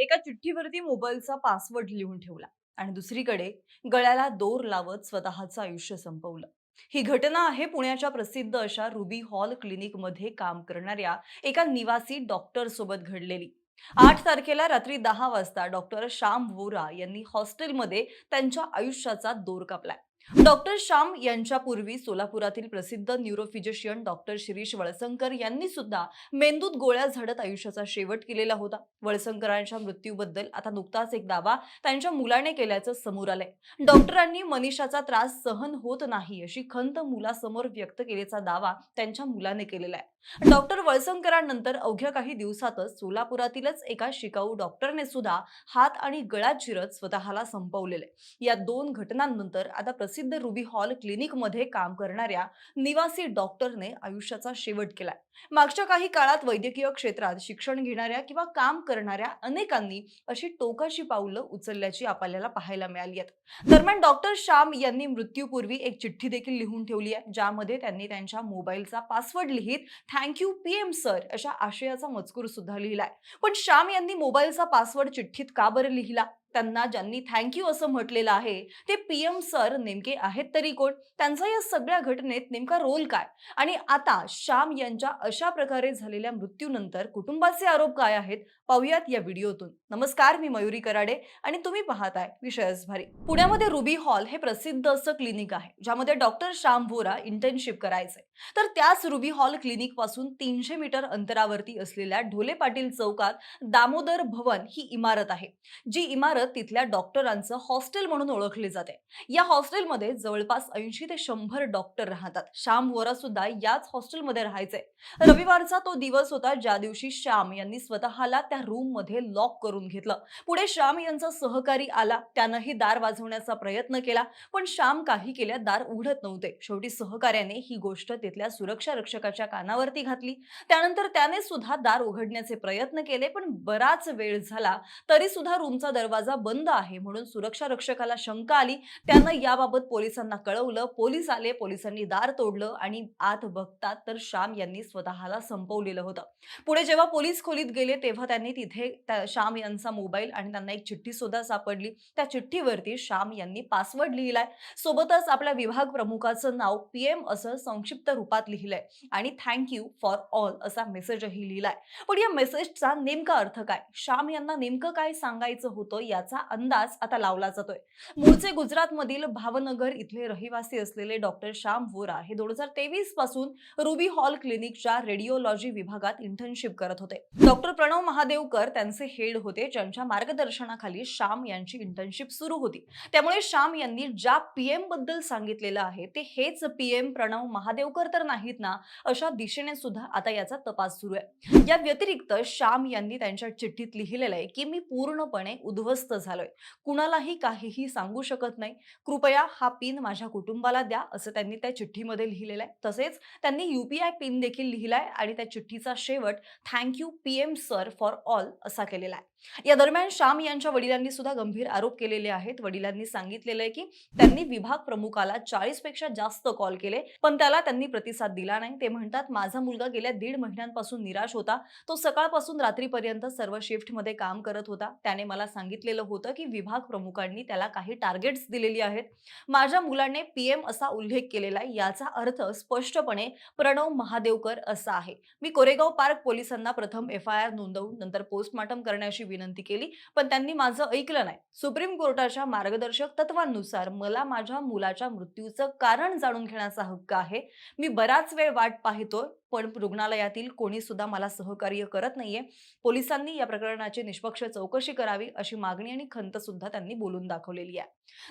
एका चिठ्ठीवरती मोबाईलचा पासवर्ड लिहून ठेवला आणि दुसरीकडे गळ्याला दोर लावत स्वतःचं आयुष्य संपवलं. ही घटना आहे पुण्याच्या प्रसिद्ध अशा रुबी हॉल क्लिनिकमध्ये काम करणाऱ्या एका निवासी डॉक्टर सोबत घडलेली. आठ तारखेला रात्री दहा वाजता डॉक्टर श्याम वोरा यांनी हॉस्टेलमध्ये त्यांच्या आयुष्याचा दोर कापलाय. डॉक्टर श्याम यांच्या पूर्वी सोलापुरातील प्रसिद्ध न्यूरोफिजिशियन डॉक्टर शिरीष वळसंकर यांनी सुद्धा मेंदूत गोळ्या झडत आयुष्याचा शेवट केलेला होता. वळसंकरांच्या मृत्यूबद्दल आता नुकताच एक दावा त्यांच्या मुलाने केल्याचं समोर आलंय. डॉक्टरांनी मनीषाचा त्रास सहन होत नाही अशी खंत मुलासमोर व्यक्त केल्याचा दावा त्यांच्या मुलाने केलेला आहे. डॉक्टर वळसंकरांनंतर अवघ्या काही दिवसातच सोलापुरातीलच एका शिकाऊ डॉक्टरने सुद्धा हात आणि गळा चिरत स्वतःला संपवलेले. या दोन घटनांनंतर आता प्रसिद्ध रुबी हॉल क्लिनिकमध्ये काम करणाऱ्या निवासी डॉक्टरने आयुष्याचा शेवट केलाय. मागच्या काही काळात वैद्यकीय क्षेत्रात शिक्षण घेणाऱ्या किंवा काम करणाऱ्या अनेकांनी अशी टोकाची पावलं उचलल्याची आपल्याला पाहायला मिळाली आहेत. दरम्यान डॉक्टर श्याम यांनी मृत्यूपूर्वी एक चिठ्ठी देखील लिहून ठेवली आहे ज्यामध्ये त्यांनी त्यांच्या मोबाईलचा पासवर्ड लिहित थँक्यू पी एम सर अशा आशयाचा मजकूर सुद्धा लिहिलाय. पण श्याम यांनी मोबाईलचा पासवर्ड चिठ्ठीत का बरं लिहिला? त्यांना ज्यांनी थँक्यू असं म्हटलेलं आहे ते पी एम सर नेमके आहेत तरी कोण? त्यांचा या सगळ्या घटनेत नेमका रोल काय? आणि आता श्याम यांच्या अशा प्रकारे झालेल्या मृत्यूनंतर कुटुंबाचे आरोप काय आहेत? पाहुयात या व्हिडिओतून. नमस्कार मी मयुरी कराडे आणि तुम्ही पाहताय विषयच भारी. पुण्यामध्ये रुबी हॉल हे प्रसिद्ध असं क्लिनिक आहे ज्यामध्ये डॉक्टर श्याम भोरा इंटर्नशिप करायचे. तर त्याच रुबी हॉल क्लिनिकपासून तीनशे मीटर अंतरावरती असलेल्या ढोले पाटील चौकात दामोदर भवन ही इमारत आहे जी इमारत तिथल्या डॉक्टरांचं हॉस्टेल म्हणून ओळखली जाते. या हॉस्टेलमध्ये जवळपास ऐंशी ते शंभर डॉक्टर राहतात. श्याम वोरा सुद्धा याच हॉस्टेलमध्ये राहायचे. रविवारचा तो दिवस होता ज्या दिवशी श्याम यांनी स्वतःला त्या रूममध्ये लॉक करून घेतलं. पुढे श्याम यांचा सहकारी आला. त्यानंही दार वाजवण्याचा प्रयत्न केला पण श्याम काही केल्या दार उघडत नव्हते. शेवटी सहकार्याने ही गोष्ट तिथल्या सुरक्षा रक्षकाच्या कानावरती घातली. त्यानंतर त्याने सुद्धा दार उघडण्याचे प्रयत्न केले पण बराच वेळ झाला तरी सुद्धा रूमचा दरवाजा बंद आहे म्हणून सुरक्षा रक्षकाला शंका आली. त्यानं याबाबत पोलिसांना कळवलं. पोलीस आले पोलिसांनी दार तोडलं आणि आत बघतात तर श्याम यांनी स्वतःला संपवलेलं होतं. पुढे जेव्हा पोलीस खोलीत गेले तेव्हा त्यांनी तिथे श्याम यांचा मोबाईल आणि त्यांना एक चिठ्ठी सुद्धा सापडली. त्या चिठ्ठीवरती श्याम यांनी पासवर्ड लिहिलाय. सोबतच आपल्या विभाग प्रमुखाचं नाव पी एम असं संक्षिप्त रूपात लिहिलंय आणि थँक्यू फॉर ऑल असा मेसेजही लिहिलाय. पण या मेसेजचा नेमका अर्थ काय? श्याम यांना नेमकं काय सांगायचं होतं? याचा अंदाज आता लावला जातोय. मूळचे गुजरातमधील भावनगर इथले रहिवासी असलेले डॉक्टर श्याम वोरा हे दोन हजार तेवीसपासून रुबी हॉल क्लिनिकच्या रेडिओलॉजी विभागात इंटर्नशिप करत होते. डॉक्टर प्रणव महादेवकर त्यांचे हेड होते. ज्यांच्या मार्गदर्शनाखाली श्याम यांची इंटर्नशिप सुरू होती. त्यामुळे श्याम यांनी ज्या पीएमबद्दल सांगितलेलं आहे ते हेच पीएम प्रणव महादेवकर तर नाहीत ना अशा दिशेने सुद्धा आता याचा तपास सुरू आहे. या व्यतिरिक्त श्याम यांनी त्यांच्या चिठ्ठीत लिहिलेलं आहे की मी पूर्णपणे उद्ध्वस्त झालोय. कुणालाही काहीही सांगू शकत नाही. कृपया हा पिन माझ्या कुटुंबाला द्या असं त्यांनी त्या चिठ्ठीमध्ये लिहिलेलं आहे. तसेच त्यांनी युपीआय पिन देखील लिहिलाय आणि त्या चिठ्ठीचा शेवट thank you P M sir for all असा केलेला आहे. या दरम्यान श्याम यांच्या वडिलांनी सुद्धा गंभीर आरोप केलेले आहेत. वडिलांनी सांगितलेलं आहे की त्यांनी विभाग प्रमुखाला चाळीसपेक्षा जास्त कॉल केले पण त्याला त्यांनी प्रतिसाद दिला नाही. ते म्हणतात माझा मुलगा गेल्या दीड महिन्यांपासून निराश होता. तो सकाळपासून रात्रीपर्यंत सर्व शिफ्टमध्ये काम करत होता. त्याने मला सांगितलेलं होतं की विभाग प्रमुखांनी त्याला काही टार्गेट्स दिलेली आहेत. माझ्या मुलाने पीएम असा उल्लेख केलेला आहे. याचा अर्थ स्पष्टपणे प्रणव महादेवकर असा आहे. मी कोरेगाव पार्क पोलिसांना प्रथम एफ आय आर नोंदवून नंतर पोस्टमार्टम करण्याची विनंती केली. पण त्यांनी माझं ऐकलं नाही. सुप्रीम कोर्टाच्या मार्गदर्शक तत्वांनुसार मला माझ्या मुलाच्या मृत्यूचं कारण जाणून घेण्याचा हक्क आहे. मी बराच वेळ वाट पाहतोय. पण रुग्णालयातील कोणी सुद्धा मला सहकार्य करत नाहीये. पोलिसांनी या प्रकरणाची निष्पक्ष चौकशी करावी अशी मागणी आणि खंत सुद्धा त्यांनी बोलून दाखवलेली आहे.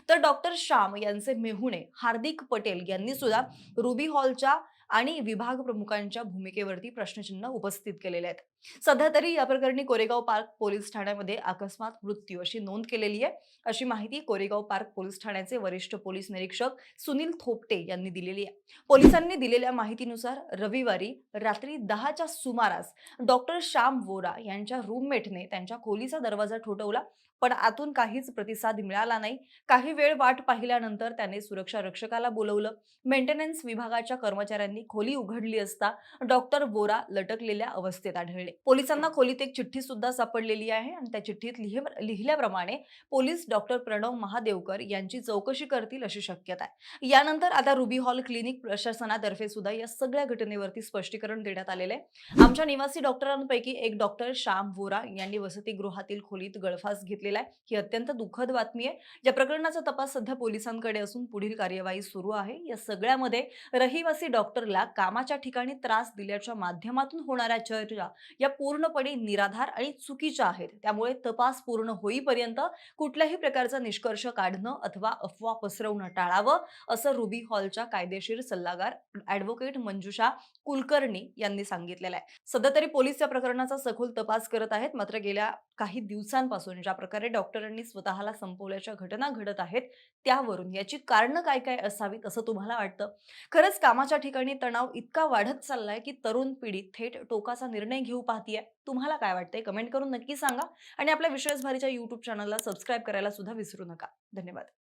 तर डॉक्टर श्याम यांचे मेहुणे हार्दिक पटेल यांनी सुद्धा रुबी हॉलच्या आणि विभाग प्रमुखांच्या भूमिकेवरती प्रश्नचिन्ह उपस्थित केलेले आहेत. सध्या तरी या प्रकरणी कोरेगाव पार्क पोलीस ठाण्यामध्ये अकस्मात मृत्यू अशी नोंद केलेली आहे. अशी माहिती कोरेगाव पार्क पोलीस ठाण्याचे वरिष्ठ पोलीस निरीक्षक सुनील थोपटे यांनी दिलेली आहे. पोलिसांनी दिलेल्या माहितीनुसार रविवारी रात्री दहाच्या सुमारास डॉक्टर श्याम वोरा यांच्या रूममेटने त्यांच्या खोलीचा दरवाजा ठोठवला. पण आतून काहीच प्रतिसाद मिळाला नाही. काही वेळ वाट पाहिल्यानंतर त्याने सुरक्षा रक्षकाला बोलवलं. मेंटेनन्स विभागाच्या कर्मचाऱ्यांनी खोली उघडली असता डॉक्टर वोरा लटकलेल्या अवस्थेत आढळले. पोलिसांना खोलीत एक चिठ्ठी सुद्धा सापडलेली आहे आणि त्या चिठ्ठीत लिहि- लिहिल्याप्रमाणे पोलीस डॉक्टर प्रणव महादेवकर यांची चौकशी करतील अशी शक्यता आहे. यानंतर आता रुबी हॉल क्लिनिक प्रशासनातर्फे सुद्धा या सगळ्या घटनेवरती स्पष्टीकरण देण्यात आलेले आहे. आमच्या निवासी डॉक्टरांपैकी एक डॉक्टर श्याम वोरा यांनी वसतिगृहातील खोलीत गळफास घेतलेला आहे. ही अत्यंत दुःखद बातमी आहे. या प्रकरणाचा तपास सध्या पोलिसांकडे असून पुढील कार्यवाही सुरू आहे. या सगळ्यामध्ये रहिवासी डॉक्टरला कामाच्या ठिकाणी त्रास दिल्याच्या माध्यमातून होणाऱ्या चर्चा या पूर्णपणे निराधार आणि चुकीच्या आहेत. त्यामुळे तपास पूर्ण होईपर्यंत कुठल्याही प्रकारचा निष्कर्ष काढणं अथवा अफवा पसरवणं टाळावं असं रुबी हॉलच्या कायदेशीर सल्लागार ऍडव्होकेट मंजुषा कुलकर्णी यांनी सांगितलेलं आहे. सध्या तरी पोलीस या प्रकरणाचा सखोल तपास करत आहेत. मात्र गेल्या काही दिवसांपासून ज्या प्रकारे डॉक्टरांनी स्वतःला संपवल्याच्या घटना घडत आहेत त्यावरून याची कारणं काय काय असावीत असं तुम्हाला वाटतं? खरंच कामाच्या ठिकाणी तणाव इतका वाढत चाललाय की तरुण पिढी थेट टोकाचा निर्णय घेऊ पाहतीये. तुम्हाला काय वाटतंय? कमेंट करून नक्की सांगा आणि आपल्या विश्वासभारीच्या युट्यूब चॅनलला सबस्क्राईब करायला सुद्धा विसरू नका. धन्यवाद.